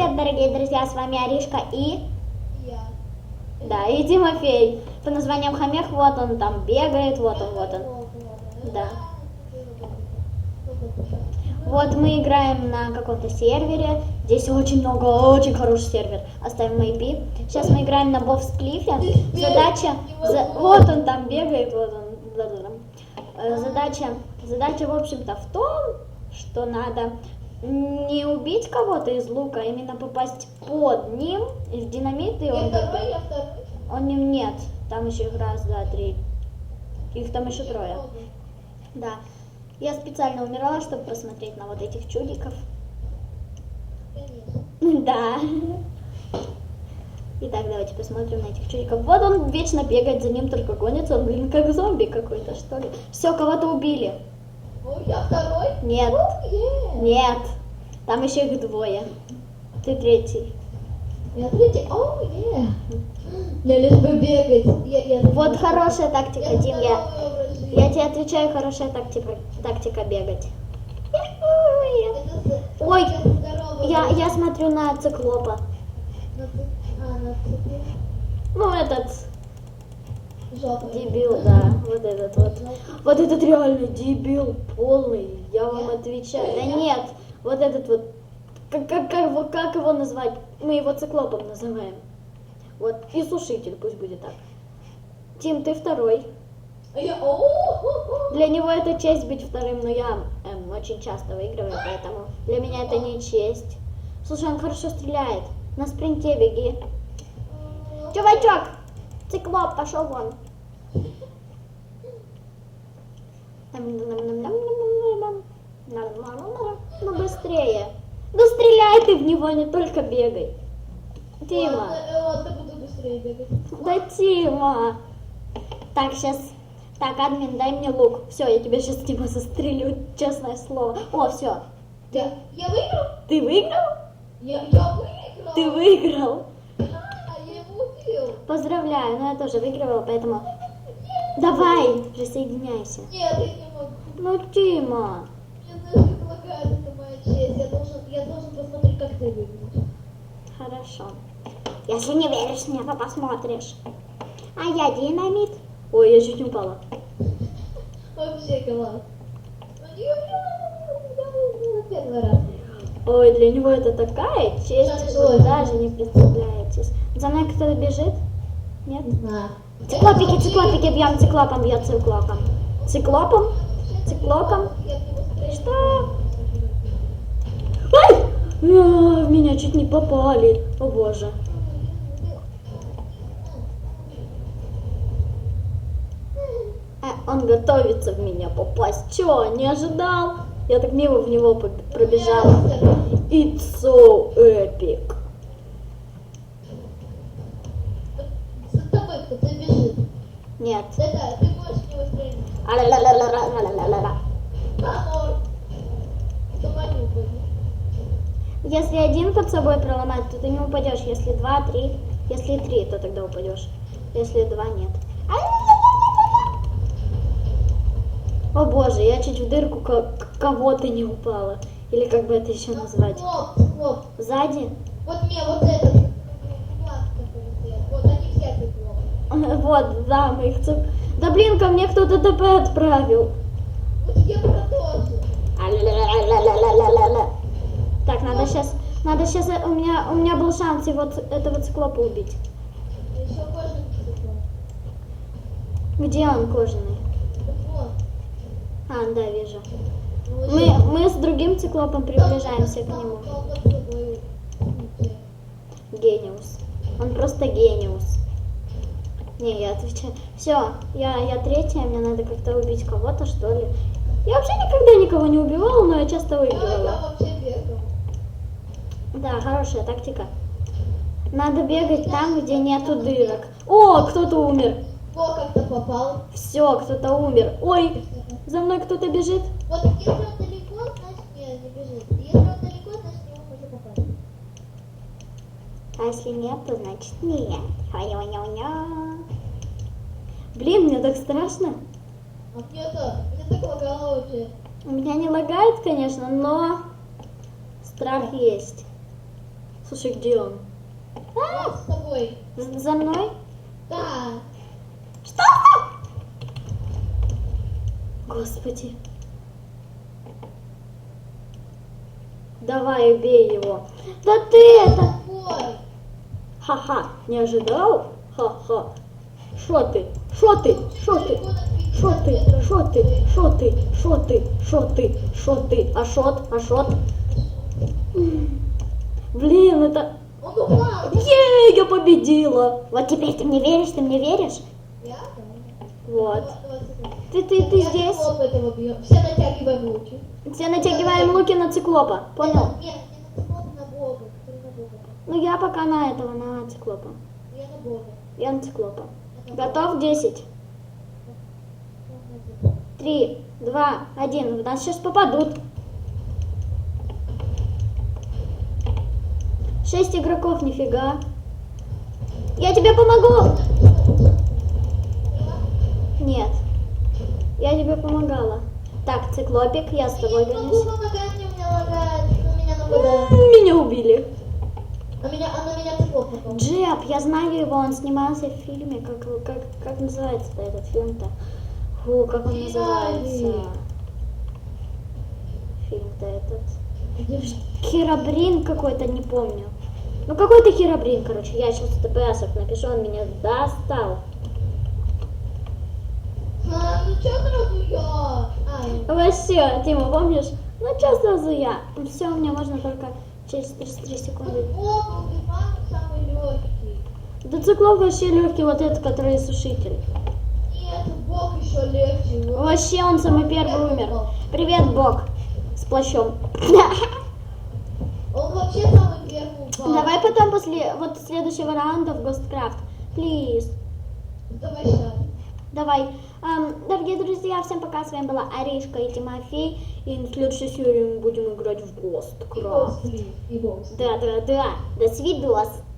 привет, дорогие друзья, с вами Аришка и... Я. Да, и Тимофей. По названием Хомяк, вот он там бегает, вот он, вот он. Да. Вот мы играем на каком-то сервере. Здесь очень много, очень хороший сервер. Оставим IP. Сейчас мы играем на Бовс Клифе. Задача... за- Вот он там бегает, вот он. Э, Задача, задача, в общем-то, в том, что надо не убить кого-то из лука, а именно попасть под ним, в динамит, и Я он... второй, я второй. Он не нет. Там еще их раз, два, три. Их там еще трое. Да. Я специально умирала, чтобы посмотреть на вот этих чудиков. Да. Итак, давайте посмотрим на этих чудиков. Вот он вечно бегает, за ним только гонится. Он, блин, как зомби какой-то, что ли. Все, кого-то убили. Ой, я второй? Нет. Нет. Там еще их двое. Ты третий. Я третий. Оу, е. Мне лишь бы бегать. Я, я Вот хорошая тактика, Дим. Я, образ жизни. я тебе отвечаю, хорошая тактика, тактика бегать. Ой, Я, я смотрю на циклопа. А. Ну, этот Жопа. дебил, да. Вот этот вот. Вот этот реально дебил полный. Я вам Я? отвечаю. Да нет, вот этот вот. Как, как, как, его, как его назвать? Мы его циклопом называем. Вот. И сушитель, пусть будет так. Тим, ты второй. А я... Для него это честь быть вторым, но я эм, очень часто выигрываю, поэтому для меня это не честь. Слушай, он хорошо стреляет. На спринте беги. Чувачок! Циклоп, пошел вон. Ну быстрее. Ну стреляй ты в него, не только бегай. Тима. Ладно, ладно, буду быстрее бегать. Да Тима. Так, сейчас. Так, админ, дай мне лук. Все, я тебя сейчас Тима застрелю, честное слово. О, все. Я, я выиграл? Ты выиграл? Я, я выиграл. Ты выиграл. А, я его убил. Поздравляю, но я тоже выигрывала, поэтому... Давай, присоединяйся. Нет, я не могу. Ну, Тима. Мне даже предлагают, честь. Я должен, я должен посмотреть, как ты выглядишь. Хорошо. Если не веришь мне, то посмотришь. А я динамит. Ой, я чуть не упала. Вообще класс. Первый раз. Ой, для него это такая честь, Да, что вы да. даже не представляете. За мной кто-то бежит? Нет? Не знаю. Циклопики, циклопики, бьем циклопом, бьет циклопом. Циклопом? Циклопом? Что? А, в меня чуть не попали. О боже. А, он готовится в меня попасть. Чё, не ожидал? Я так мимо в него пробежала. It's so epic. За тобой кто-то бежит. Нет. Да-да, ты можешь в него Если один под собой проломать, то ты не упадешь. Если два, три. Если три, то тогда упадешь. Если два, нет. О боже, я чуть в дырку кого-то не упала. Или как бы это еще назвать? Хлоп, хлоп. Сзади? Вот мне вот этот. Вот они все. Вот, да, мы их цеп- Да блин, ко мне кто-то ТП отправил. Вот про тоже. Так, надо сейчас, надо сейчас, э, у меня, у меня был шанс его, этого циклопа убить. Где он кожаный? А, да, вижу. Мы, мы с другим циклопом приближаемся к нему. Гениус. Он просто гениус. Не, я отвечаю. Все, я, я третья, мне надо как-то убить кого-то, что ли. Я вообще никогда никого не убивала, но я часто выигрывала. Да, хорошая тактика. Надо бегать там, где нету дырок. О, кто-то умер. Во, как-то попал. Все, кто-то умер. Ой, за мной кто-то бежит. Вот если он далеко, значит не, не бежит. Если он далеко, значит в него можно попасть. А если нет, то значит нет. Ха-ня-ня-ня. Блин, мне так страшно. А мне-то, мне так лагало вообще. У меня не лагает, конечно, но страх есть. Слушай, где он? Вот с тобой. За за мной? Да. Что? Господи. Давай, убей его. Да ты это... Ха-ха, не ожидал? Ха-ха. Шо ты? Шо ты? Шо ты? Шо ты? Шо ты? Шо ты? Шо ты? Шо ты? Шо ты? Ашот? Ашот? М. Блин, это... Е, я победила! Вот теперь ты мне веришь? Ты мне веришь? Я? Вот. Ты, ты, ты здесь. циклопа этого бью. Все натягиваем луки. Все натягиваем луки на циклопа. Понял? Нет, не на циклопа, на бога. Ну я пока на этого, на циклопа. Я на бога. Я на циклопа. Готов? 10. Три, два, один. В нас сейчас попадут. Шесть игроков, нифига. Я тебе помогу. Нет. Я тебе помогала. Так, циклопик, я с тобой Я не гонюсь. могу помогать, мне, у меня убили. А меня, а меня напал. Джеб, я знаю его, он снимался в фильме, как, как, как называется этот фильм-то? Фу, как он называется? Фильм-то этот. Херабрин какой-то, не помню. Ну какой-то Херабрин, короче. Я сейчас ТПС напишу, он меня достал. А, ну чё сразу я? Ай. Вообще, Тима, помнишь? Ну что сразу я? Все, у меня можно только через 33 секунды. Самый легкий. Да циклоп вообще легкий, вот этот, который сушитель. Нет, Бог еще легче. Вот. Вообще он самый первый умер. Привет, Бог. С плащом. Он вообще. Давай потом после вот следующего раунда в Ghostcraft. Please. Давай сейчас. Давай. Ам, дорогие друзья, всем пока. С вами была Аришка и Тимофей. И в следующей серии мы будем играть в. Боусли. И Боусли. Да, да, да. До свидос.